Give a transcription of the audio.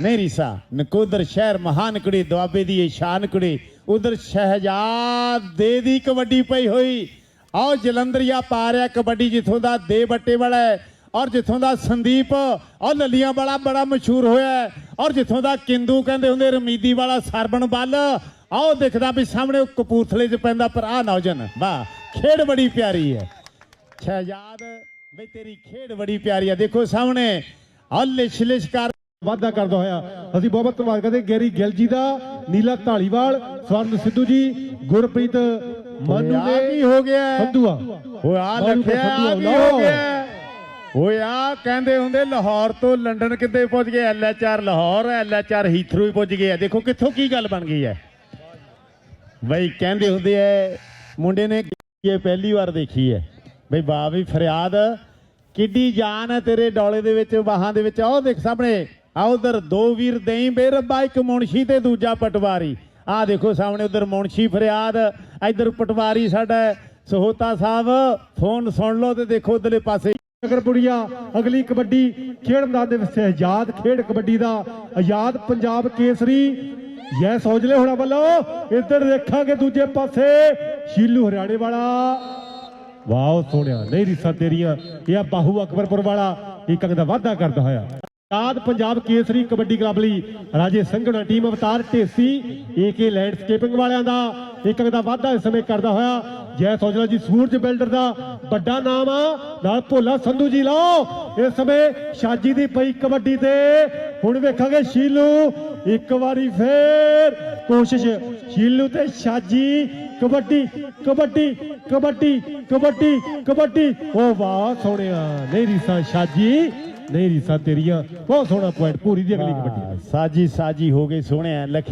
ਨਹੀਂ ਰੀਸਾ ਨਕੋਦਰ ਸ਼ਹਿਰ ਮਹਾਨ ਕੁੜੀ, ਦੁਆਬੇ ਦੀ ਇਹ ਸ਼ਾਨ ਕੁੜੀ। ਉਧਰ ਸ਼ਹਿਜਾਦੇ ਦੀ ਕਬੱਡੀ ਪਈ ਹੋਈ। ਆਓ ਜਲੰਧਰੀਆ ਪਾ ਰਿਹਾ ਕਬੱਡੀ, ਜਿੱਥੋਂ ਦਾ ਦੇ ਬੱਟੇ ਵਾਲਾ ਔਰ ਜਿੱਥੋਂ ਦਾ ਸੰਦੀਪ ਔਰ ਲੱਲੀਆਂ ਵਾਲਾ ਬੜਾ ਮਸ਼ਹੂਰ ਹੋਇਆ ਔਰ ਜਿੱਥੋਂ ਦਾ ਕਿੰਦੂ ਕਹਿੰਦੇ ਹੁੰਦੇ, ਰਮੀਦੀ ਵਾਲਾ ਸਰਬਣ ਬੱਲ ਆਓ ਦਿਖਦਾ ਵੀ ਸਾਹਮਣੇ ਉਹ ਕਪੂਰਥਲੇ 'ਚ ਪੈਂਦਾ ਪਰ ਆ ਨੌਜਨ ਵਾਹ, ਖੇਡ ਬੜੀ ਪਿਆਰੀ ਹੈ। ਸ਼ਹਿਜਾਦ, ਬਈ ਤੇਰੀ ਖੇਡ ਬੜੀ ਪਿਆਰੀ ਹੈ। ਦੇਖੋ ਸਾਹਮਣੇ ਆ ਲਿਸ਼ ਲਿਸ਼ ਕਰ ਵਾਅਦਾ ਕਰਦਾ ਹੋਇਆ। ਅਸੀਂ ਬਹੁਤ ਬਹੁਤ ਧੰਨਵਾਦ ਕਰਦੇ ਗੈਰੀ ਗਿੱਲ ਜੀ ਦਾ ਨੀਲਾ ਢਾਲੀਵਾਲ ਸਵਰਨ ਸਿੱਧੂ ਜੀ ਗੁਰਪ੍ਰੀਤ ਮਾਨੂ ਆ ਕੀ ਨੇ ਹੋ ਗਿਆ? ਸੰਧੂਆ। ਹੋਇਆ ਲੱਖਿਆ ਆ ਆਉਣਾ। ਹੋ ਗਿਆ? ਹੋਇਆ ਕਹਿੰਦੇ ਹੁੰਦੇ ਲਾਹੌਰ ਤੋਂ ਲੰਡਨ ਕਿੱਦੇ ਪਹੁੰਚ ਗਏ? ਐਲਐਚਆਰ ਲਾਹੌਰ ਐਲਐਚਆਰ ਹੀਥਰੂ ਹੀ ਪਹੁੰਚ ਗਏ ਆ। ਦੇਖੋ ਕਿੱਥੋਂ ਕੀ ਗੱਲ ਬਣ ਗਈ ਹੈ। ਬਈ ਕਹਿੰਦੇ ਹੁੰਦੇ ਐ ਮੁੰਡੇ ਨੇ ਇਹ ਪਹਿਲੀ ਵਾਰ ਦੇਖੀ ਹੈ। ਬਈ ਵਾਹ ਵੀ ਫਰਿਆਦ। ਕਿੱਡੀ ਜਾਨ ਹੈ ਤੇਰੇ ਡੋਲੇ ਦੇ ਵਿੱਚ ਬਾਹਾਂ ਦੇ ਵਿੱਚ। ਆਹ ਦੇਖ ਸਾਹਮਣੇ। ਆ ਉਧਰ ਦੋ ਵੀਰ ਦੇਈ ਬੇਰਬਾ ਇੱਕ ਮੁਨਸ਼ੀ ਤੇ ਦੂਜਾ ਪਟਵਾਰੀ। ਆਹ ਦੇਖੋ ਸਾਹਮਣੇ ਉਧਰ ਮੁਨਸ਼ੀ ਫਰਿਆਦ, ਇੱਧਰ ਪਟਵਾਰੀ ਸਾਡਾ ਸਹੋਤਾ ਸਾਹਿਬ, ਫੋਨ ਸੁਣ ਲਓ ਤੇ ਦੇਖੋ ਉਧਰਲੇ ਪਾਸੇ। ਨਗਰਪੁਰੀਆ, ਅਗਲੀ ਕਬੱਡੀ ਖੇਡ ਮੈਦਾਨ ਦੇ ਵਿੱਚ ਆਜ਼ਾਦ ਖੇਡ ਕਬੱਡੀ ਦਾ, ਆਜ਼ਾਦ ਪੰਜਾਬ ਕੇਸਰੀ। ਯੈ ਸੌਜਲੇ ਹੋਣਾ ਵੱਲੋਂ ਇੱਧਰ ਦੇਖਾਂਗੇ ਦੂਜੇ ਪਾਸੇ। ਸ਼ੀਲੂ ਹਰਿਆਣੇ ਵਾਲਾ ਵਾਓ, ਸੋਹਣਿਆ। ਨਹੀਂ ਰੀਸਾਂ ਤੇਰੀਆਂ, ਇਹ ਆ ਬਾਹੂ ਅਕਬਰਪੁਰ ਵਾਲਾ। ਇੱਕ ਅੰਗ ਦਾ ਵਾਅਦਾ ਕਰਦਾ ਹੋਇਆ। ਆਜ਼ਾਦ ਪੰਜਾਬ ਕੇਸਰੀ ਕਬੱਡੀ ਕਲੱਬ ਲਈ ਰਾਜੇ ਸੰਘਣਾ team Avtar Dhesi AK landscaping ਵਾਲਿਆਂ ਦਾ। ਇੱਕ ਦਾ ਵਾਅਦਾ ਇਸ ਸਮੇਂ ਕਰਦਾ ਹੋਇਆ। ਜੈ ਸੌਜਲਾ ਜੀ, ਸੂਰਜ ਬਿਲਡਰ ਦਾ ਵੱਡਾ ਨਾਮ ਆ। ਨਾਲ ਭੋਲਾ ਸੰਧੂ ਜੀ, ਲਓ, ਇਸ ਸਮੇਂ ਸ਼ਾਜੀ ਦੀ ਪਈ ਕਬੱਡੀ ਤੇ। ਹੁਣ ਵੇਖਾਂਗੇ ਸ਼ੀਲੂ, ਇੱਕ ਵਾਰੀ ਫੇਰ ਕੋਸ਼ਿਸ਼। ਸ਼ੀਲੂ ਤੇ ਸ਼ਾਜੀ, ਕਬੱਡੀ ਕਬੱਡੀ ਕਬੱਡੀ ਕਬੱਡੀ ਕਬੱਡੀ। ਉਹ ਵਾਹ, ਸੋਹਣਿਆ, ਨਹੀਂ ਰੀਸਾ, ਸ਼ਾਜੀ। ਨਹੀਂ ਰੀਸਾ ਤੇਰੀਆਂ। ਬਹੁਤ ਸੋਹਣਾ ਪੁਆਇੰਟ ਪੂਰੀ ਦੀ ਅਗਲੀ ਕਬੱਡੀ। ਸਾਜੀ ਸਾਜੀ ਹੋ ਗਈ ਸੋਹਣਿਆ ਲਖ